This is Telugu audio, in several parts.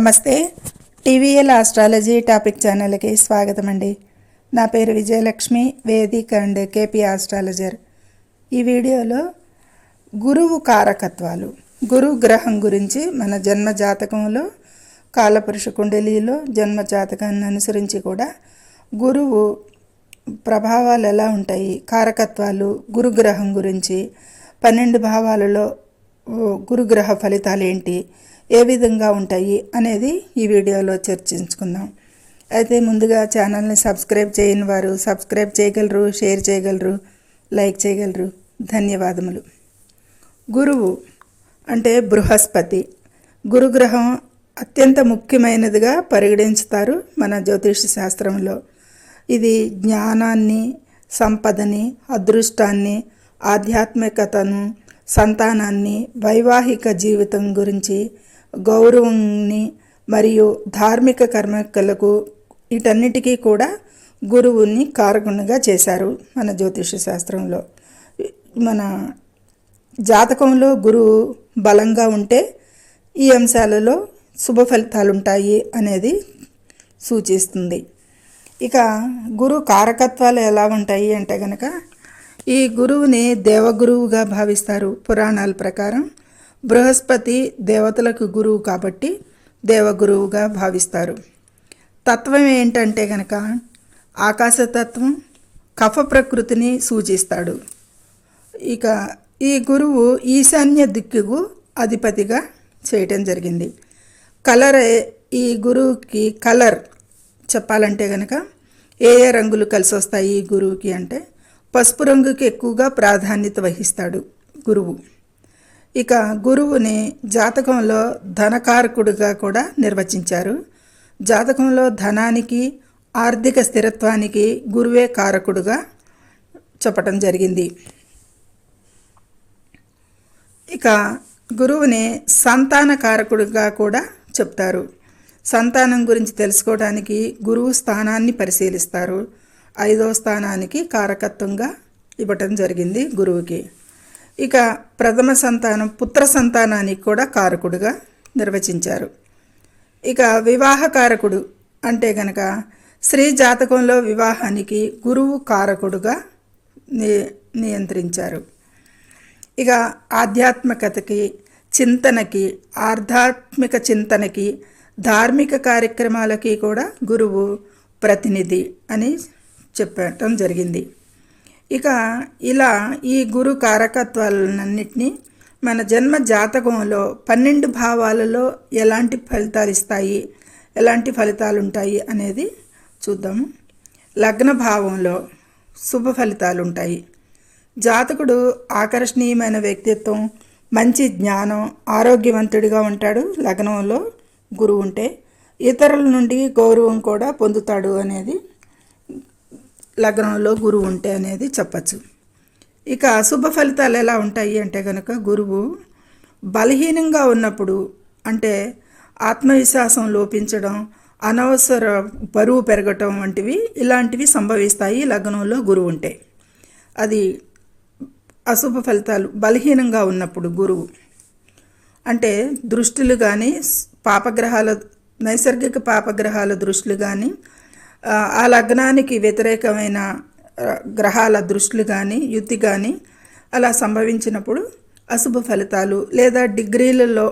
నమస్తే. టీవీఎల్ ఆస్ట్రాలజీ టాపిక్ ఛానల్కి స్వాగతం అండి నా పేరు Vijayalakshmi Vedic and KP astrologer. ఈ వీడియోలో గురువు కారకత్వాలు గురు గ్రహం గురించి మన జన్మ జాతకంలో కాలపురుష కుండలిలో జన్మ జాతకాన్ని అనుసరించి కూడా గురువు ప్రభావాలు ఎలా ఉంటాయి కారకత్వాలు గురుగ్రహం గురించి పన్నెండు భావాలలో గురుగ్రహ ఫలితాలు ఏంటి ఏ విధంగా ఉంటాయి అనేది ఈ వీడియోలో చర్చించుకుందాం. అయితే ముందుగా ఛానల్ని సబ్స్క్రైబ్ చేయని వారు సబ్స్క్రైబ్ చేయగలరు షేర్ చేయగలరు లైక్ చేయగలరు. ధన్యవాదములు. గురువు అంటే బృహస్పతి. గురుగ్రహం అత్యంత ముఖ్యమైనదిగా పరిగణించుతారు మన జ్యోతిష శాస్త్రంలో. ఇది జ్ఞానాన్ని సంపదని అదృష్టాన్ని ఆధ్యాత్మికతను సంతానాన్ని వైవాహిక జీవితం గురించి గౌరవాన్ని మరియు ధార్మిక కర్మకలకు వీటన్నిటికీ కూడా గురువుని కారకునిగా చేశారు మన జ్యోతిష శాస్త్రంలో. మన జాతకంలో గురువు బలంగా ఉంటే ఈ అంశాలలో శుభ ఫలితాలు ఉంటాయి అనేది సూచిస్తుంది. ఇక గురు కారకత్వాలు ఎలా ఉంటాయి అంటే గనక ఈ గురువుని దేవగురువుగా భావిస్తారు పురాణాల ప్రకారం. బృహస్పతి దేవతలకు గురువు కాబట్టి దేవగురువుగా భావిస్తారు. తత్వం ఏంటంటే కనుక ఆకాశతత్వం కఫ ప్రకృతిని సూచిస్తాడు. ఇక ఈ గురువు ఈశాన్య దిక్కుకు అధిపతిగా చేయటం జరిగింది. కలర్ ఈ గురువుకి కలర్ చెప్పాలంటే కనుక ఏ ఏ రంగులు కలిసి వస్తాయి ఈ గురువుకి అంటే పసుపు రంగుకి ఎక్కువగా ప్రాధాన్యత వహిస్తాడు గురువు. ఇక గురువుని జాతకంలో ధనకారకుడుగా కూడా నిర్వచించారు. జాతకంలో ధనానికి ఆర్థిక స్థిరత్వానికి గురువే కారకుడుగా చెప్పటం జరిగింది. ఇక గురువుని సంతాన కారకుడిగా కూడా చెప్తారు. సంతానం గురించి తెలుసుకోవడానికి గురువు స్థానాన్ని పరిశీలిస్తారు. ఐదో స్థానానికి కారకత్వంగా ఇవ్వటం జరిగింది గురువుకి. ఇక ప్రథమ సంతానం పుత్ర సంతానానికి కూడా కారకుడుగా నిర్వచించారు. ఇక వివాహ కారకుడు అంటే గనక స్త్రీ జాతకంలో వివాహానికి గురువు కారకుడుగా నియంత్రించారు. ఇక ఆధ్యాత్మికతకి చింతనకి ఆధ్యాత్మిక చింతనకి ధార్మిక కార్యక్రమాలకి కూడా గురువు ప్రతినిధి అని చెప్పటం జరిగింది. ఇక ఇలా ఈ గురు కారకత్వాలన్నింటినీ మన జన్మ జాతకంలో పన్నెండు భావాలలో ఎలాంటి ఫలితాలు ఇస్తాయి ఎలాంటి ఫలితాలు ఉంటాయి అనేది చూద్దాము లగ్న భావంలో శుభ ఫలితాలు ఉంటాయి జాతకుడు ఆకర్షణీయమైన వ్యక్తిత్వం మంచి జ్ఞానం ఆరోగ్యవంతుడిగా ఉంటాడు. లగ్నంలో గురువు ఉంటే ఇతరుల నుండి గౌరవం కూడా పొందుతాడు అనేది లగ్నంలో గురువు ఉంటే అనేది చెప్పచ్చు. ఇక అశుభ ఫలితాలు ఎలా ఉంటాయి అంటే కనుక గురువు బలహీనంగా ఉన్నప్పుడు అంటే ఆత్మవిశ్వాసం లోపించడం అనవసర బరువు పెరగటం వంటివి ఇలాంటివి సంభవిస్తాయి లగ్నంలో గురువు ఉంటే. అది అశుభ ఫలితాలు బలహీనంగా ఉన్నప్పుడు గురువు. అంటే దృష్టిలు కానీ పాపగ్రహాల నైసర్గిక పాపగ్రహాల దృష్టిలు కానీ ఆ, లగ్నానికి వ్యతిరేకమైన గ్రహాల దృష్టిలు కానీ యుద్ధి కానీ అలా సంభవించినప్పుడు అశుభ ఫలితాలు లేదా డిగ్రీలలో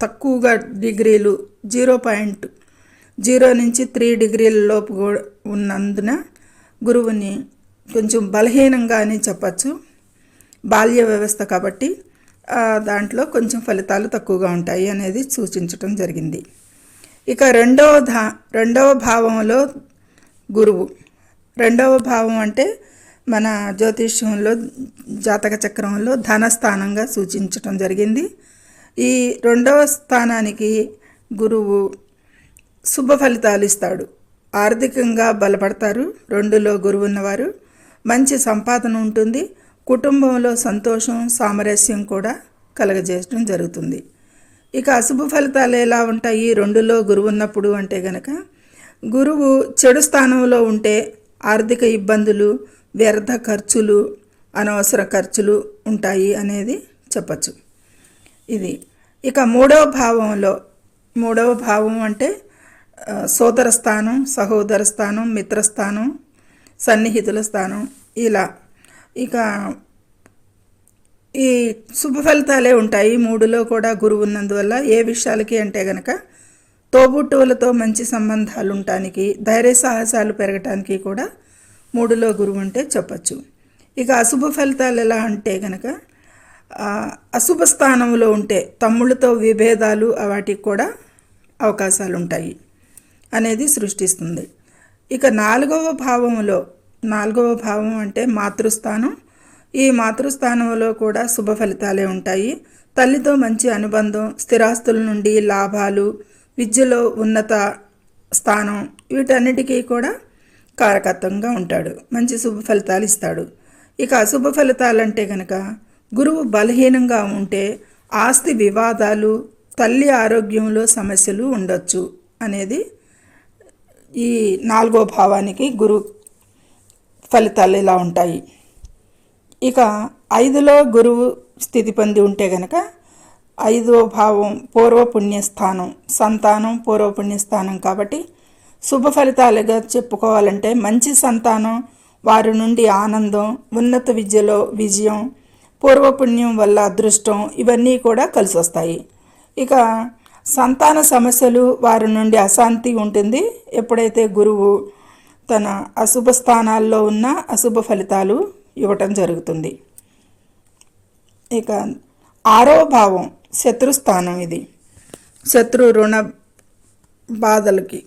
తక్కువగా డిగ్రీలు జీరో పాయింట్ జీరో నుంచి త్రీ డిగ్రీల లోపు కూడా ఉన్నందున గురువుని కొంచెం బలహీనంగా అని చెప్పచ్చు. బాల్య వ్యవస్థ కాబట్టి దాంట్లో కొంచెం ఫలితాలు తక్కువగా ఉంటాయి అనేది సూచించటం జరిగింది. ఇక రెండవ ధా రెండవ భావంలో గురువు. రెండవ భావం అంటే మన జ్యోతిష్యంలో జాతక చక్రంలో ధనస్థానంగా సూచించటం జరిగింది. ఈ రెండవ స్థానానికి గురువు శుభ ఫలితాలు ఇస్తాడు. ఆర్థికంగా బలపడతారు. రెండులో గురువు ఉన్నవారు. మంచి సంపాదన ఉంటుంది. కుటుంబంలో సంతోషం సామరస్యం కూడా కలగజేయడం జరుగుతుంది. ఇక అశుభ ఫలితాలు ఎలా ఉంటాయి? రెండులో గురువు ఉన్నప్పుడు అంటే గనక గురువు చెడు స్థానంలో ఉంటే ఆర్థిక ఇబ్బందులు వ్యర్థ ఖర్చులు అనవసర ఖర్చులు ఉంటాయి అనేది చెప్పచ్చు. ఇది. ఇక మూడవ భావంలో మూడవ భావం అంటే సోదర స్థానం సహోదర స్థానం మిత్రస్థానం సన్నిహితుల స్థానం ఇలా. ఇక ఈ శుభ ఫలితాలే ఉంటాయి. మూడులో కూడా గురువు ఉన్నందువల్ల ఏ విషయాలకి అంటే గనక తోబుట్టువులతో మంచి సంబంధాలు ఉండటానికి ధైర్య సాహసాలు పెరగటానికి కూడా మూడులో గురువు అంటే చెప్పచ్చు. ఇక అశుభ ఫలితాలు ఎలా అంటే గనక అశుభ స్థానంలో ఉంటే తమ్ముళ్ళతో విభేదాలు వాటికి కూడా అవకాశాలు ఉంటాయి అనేది సృష్టిస్తుంది. ఇక నాలుగవ భావంలో నాలుగవ భావం అంటే మాతృస్థానం ఈ మాతృస్థానంలో కూడా శుభ ఫలితాలే ఉంటాయి. తల్లితో మంచి అనుబంధం స్థిరాస్తుల నుండి లాభాలు విద్యలో ఉన్నత స్థానం వీటన్నిటికీ కూడా కారకత్వంగా ఉంటాడు. మంచి శుభ ఫలితాలు ఇస్తాడు. ఇక అశుభ ఫలితాలు అంటే కనుక గురువు బలహీనంగా ఉంటే ఆస్తి వివాదాలు తల్లి ఆరోగ్యంలో సమస్యలు ఉండొచ్చు అనేది ఈ నాలుగో భావానికి గురు ఫలితాలు ఇలా ఉంటాయి. ఇక ఐదులో గురువు స్థితి పొంది ఉంటే గనక ఐదో భావం పూర్వపుణ్యస్థానం సంతానం పూర్వపుణ్యస్థానం కాబట్టి శుభ ఫలితాలుగా చెప్పుకోవాలంటే మంచి సంతానం వారి నుండి ఆనందం ఉన్నత విద్యలో విజయం పూర్వపుణ్యం వల్ల అదృష్టం ఇవన్నీ కూడా కలిసి వస్తాయి ఇక సంతాన సమస్యలు వారి నుండి అశాంతి ఉంటుంది. ఎప్పుడైతే గురువు తన అశుభ స్థానాల్లో ఉన్న అశుభ ఫలితాలు ఇవ్వటం జరుగుతుంది. ఇక ఆరో భావం శత్రుస్థానం ఇది. శత్రు రుణ బాధలకి.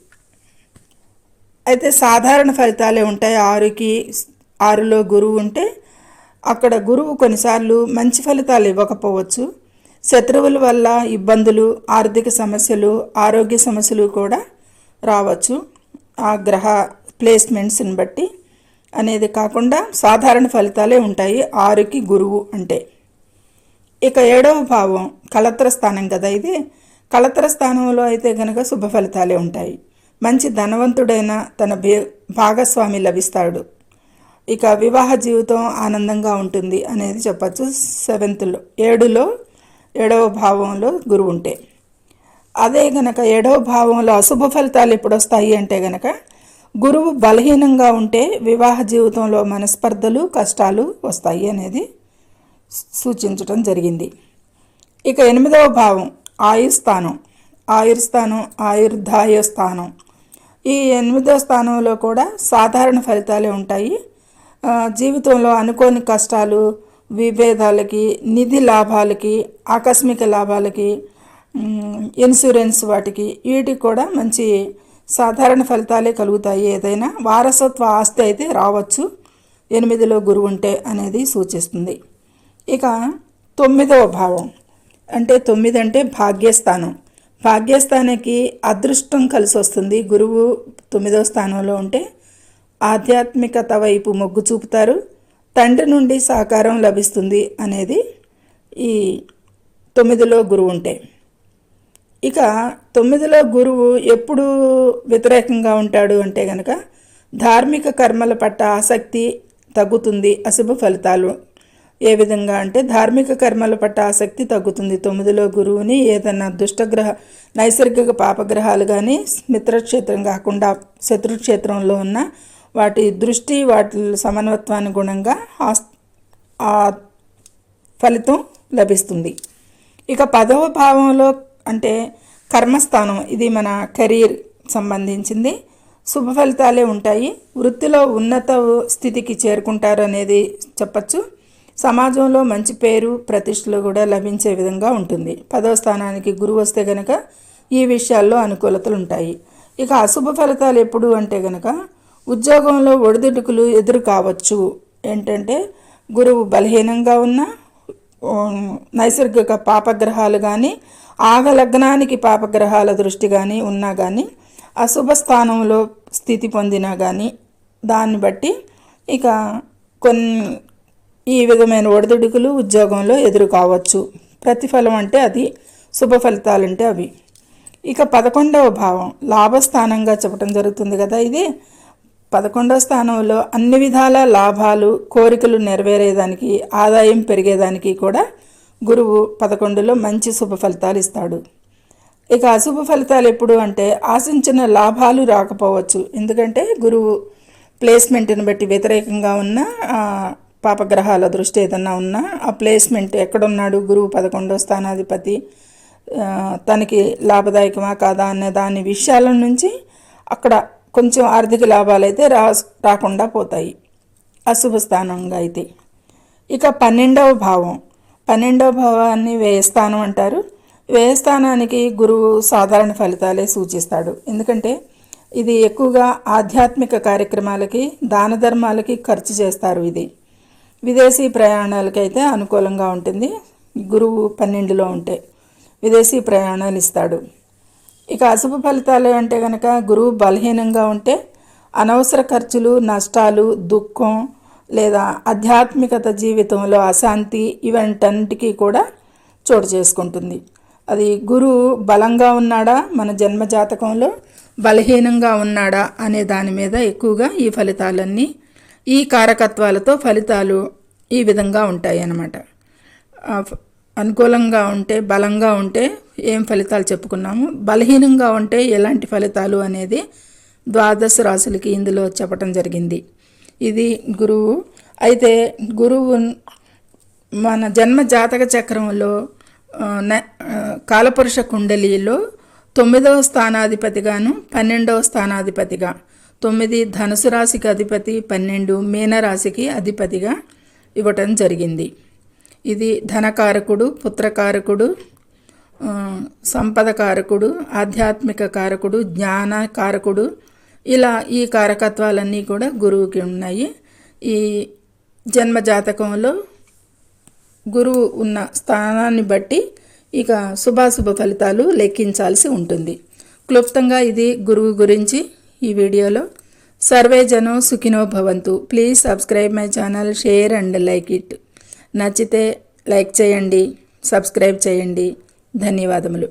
అయితే సాధారణ ఫలితాలే ఉంటాయి. ఆరుకి ఆరులో గురువు ఉంటే అక్కడ గురువు కొన్నిసార్లు మంచి ఫలితాలు ఇవ్వకపోవచ్చు. శత్రువుల వల్ల ఇబ్బందులు ఆర్థిక సమస్యలు ఆరోగ్య సమస్యలు కూడా రావచ్చు. ఆ గ్రహ ప్లేస్మెంట్స్ని బట్టి అనేది కాకుండా సాధారణ ఫలితాలే ఉంటాయి. ఆరుకి గురువు అంటే. ఇక ఏడవ భావం కలత్ర స్థానం కదా ఇది. కలత్ర స్థానంలో అయితే కనుక శుభ ఫలితాలే ఉంటాయి. మంచి ధనవంతుడైన తన భే భాగస్వామి లభిస్తాడు. ఇక వివాహ జీవితం ఆనందంగా ఉంటుంది అనేది చెప్పచ్చు. సెవెంత్లో ఏడులో ఏడవ భావంలో గురువు ఉంటే. అదే గనక ఏడవ భావంలో అశుభ ఫలితాలు ఎప్పుడు వస్తాయి అంటే గనక గురువు బలహీనంగా ఉంటే వివాహ జీవితంలో మనస్పర్ధలు కష్టాలు వస్తాయి అనేది సూచించటం జరిగింది. ఇక ఎనిమిదవ భావం ఆయుస్థానం ఆయుర్స్థానం ఆయుర్ధాయ స్థానం. ఈ ఎనిమిదవ స్థానంలో కూడా సాధారణ ఫలితాలే ఉంటాయి. జీవితంలో అనుకోని కష్టాలు విభేదాలకి నిధి లాభాలకి ఆకస్మిక లాభాలకి ఇన్సూరెన్స్ వాటికి వీటికి కూడా మంచి సాధారణ ఫలితాలే కలుగుతాయి. ఏదైనా వారసత్వ ఆస్తి అయితే రావచ్చు. ఎనిమిదిలో గురువు ఉంటే అనేది సూచిస్తుంది. ఇక తొమ్మిదవ భావం. అంటే తొమ్మిది అంటే భాగ్యస్థానం. భాగ్యస్థానానికి అదృష్టం కలిసి వస్తుంది. గురువు తొమ్మిదవ స్థానంలో ఉంటే ఆధ్యాత్మికత వైపు మొగ్గు చూపుతారు. తండ్రి నుండి సహకారం లభిస్తుంది అనేది ఈ తొమ్మిదిలో గురువు ఉంటే. ఇక తొమ్మిదిలో గురువు ఎప్పుడు వ్యతిరేకంగా ఉంటాడు అంటే కనుక ధార్మిక కర్మల పట్ల ఆసక్తి తగ్గుతుంది అశుభ ఫలితాలు. ఏ విధంగా అంటే ధార్మిక కర్మల పట్ల ఆసక్తి తగ్గుతుంది. తొమ్మిదిలో గురువుని ఏదన్నా దుష్టగ్రహ నైసర్గిక పాపగ్రహాలు కానీ మిత్రక్షేత్రం కాకుండా శత్రుక్షేత్రంలో ఉన్న వాటి దృష్టి వాటి సమన్వత్వానుగుణంగా ఆస్- ఆ ఫలితం లభిస్తుంది. ఇక పదవ భావంలో అంటే కర్మస్థానం ఇది మన కెరీర్ సంబంధించింది. శుభ ఫలితాలే ఉంటాయి. వృత్తిలో ఉన్నత స్థితికి చేరుకుంటారు అనేది చెప్పచ్చు. సమాజంలో మంచి పేరు ప్రతిష్టలు కూడా లభించే విధంగా ఉంటుంది. పదో స్థానానికి గురువు వస్తే గనక ఈ విషయాల్లో అనుకూలతలు ఉంటాయి. ఇక అశుభ ఫలితాలు ఎప్పుడు అంటే గనక ఉద్యోగంలో ఒడిదుడుకులు ఎదురు కావచ్చు. ఏంటంటే గురువు బలహీనంగా ఉన్న నైసర్గిక పాపగ్రహాలు కానీ ఆగలగ్నానికి పాపగ్రహాల దృష్టి కానీ ఉన్నా కానీ అశుభ స్థానంలో స్థితి పొందినా కానీ దాన్ని బట్టి ఇక కొన్ని ఈ విధమైన ఒడిదుడుకులు ఉద్యోగంలో ఎదురు కావచ్చు ప్రతిఫలం అంటే అది శుభ ఫలితాలు అంటే అవి. ఇక పదకొండవ భావం లాభస్థానంగా చెప్పడం జరుగుతుంది కదా ఇది. పదకొండో స్థానంలో అన్ని విధాల లాభాలు కోరికలు నెరవేరేదానికి ఆదాయం పెరిగేదానికి కూడా గురువు పదకొండులో మంచి శుభ ఫలితాలు ఇస్తాడు. ఇక అశుభ ఫలితాలు ఎప్పుడు అంటే ఆశించిన లాభాలు రాకపోవచ్చు. ఎందుకంటే గురువు ప్లేస్మెంట్ని బట్టి వ్యతిరేకంగా ఉన్న పాపగ్రహాల దృష్టి ఏదన్నా ఉన్నా ఆ ప్లేస్మెంట్ ఎక్కడున్నాడు గురువు పదకొండో స్థానాధిపతి తనకి లాభదాయకమా కాదా అనే దాని విషయాల నుంచి అక్కడ కొంచెం ఆర్థిక లాభాలు అయితే రా రాకుండా పోతాయి. అశుభ స్థానంగా అయితే. ఇక పన్నెండవ భావం. పన్నెండవ భావాన్ని వ్యయస్థానం అంటారు. వ్యయస్థానానికి గురువు సాధారణ ఫలితాలే సూచిస్తాడు. ఎందుకంటే ఇది ఎక్కువగా ఆధ్యాత్మిక కార్యక్రమాలకి దాన ధర్మాలకి ఖర్చు చేస్తారు ఇది. విదేశీ ప్రయాణాలకైతే అనుకూలంగా ఉంటుంది. గురువు పన్నెండులో ఉంటే విదేశీ ప్రయాణాలు ఇస్తాడు. ఇక అశుభ ఫలితాలు అంటే కనుక గురువు బలహీనంగా ఉంటే అనవసర ఖర్చులు నష్టాలు దుఃఖం లేదా ఆధ్యాత్మికత జీవితంలో అశాంతి ఇవంటన్నిటికీ కూడా చోటు చేసుకుంటుంది. అది గురువు బలంగా ఉన్నాడా మన జన్మ జాతకంలో బలహీనంగా ఉన్నాడా అనే దాని మీద ఎక్కువగా ఈ ఫలితాలన్నీ ఈ కారకత్వాలతో ఫలితాలు ఈ విధంగా ఉంటాయి అన్నమాట అనుకూలంగా ఉంటే బలంగా ఉంటే ఏం ఫలితాలు చెప్పుకున్నాము? బలహీనంగా ఉంటే ఎలాంటి ఫలితాలు అనేది ద్వాదశ రాశులకి ఇందులో చెప్పటం జరిగింది. ఇది గురువు. అయితే గురువు మన జన్మ జాతక చక్రంలో న- కాలపురుష కుండలిలో తొమ్మిదవ స్థానాధిపతిగాను పన్నెండవ స్థానాధిపతిగా తొమ్మిది ధనుసు రాశికి అధిపతి పన్నెండు మీనరాశికి అధిపతిగా ఇవ్వటం జరిగింది. ఇది ధనకారకుడు పుత్రకారకుడు సంపద కారకుడు ఆధ్యాత్మిక కారకుడు జ్ఞాన కారకుడు ఇలా ఈ కారకత్వాలన్నీ కూడా గురువుకి ఉన్నాయి. ఈ జన్మ జాతకంలో గురువు ఉన్న స్థానాన్ని బట్టి ఇక శుభాశుభ ఫలితాలు లెక్కించాల్సి ఉంటుంది. క్లుప్తంగా ఇది గురువు గురించి ఈ వీడియోలో. సర్వే జనం సుఖినో భవంతు. Please subscribe my channel share and like it. నచ్చితే లైక్ చేయండి సబ్స్క్రైబ్ చేయండి. ధన్యవాదములు.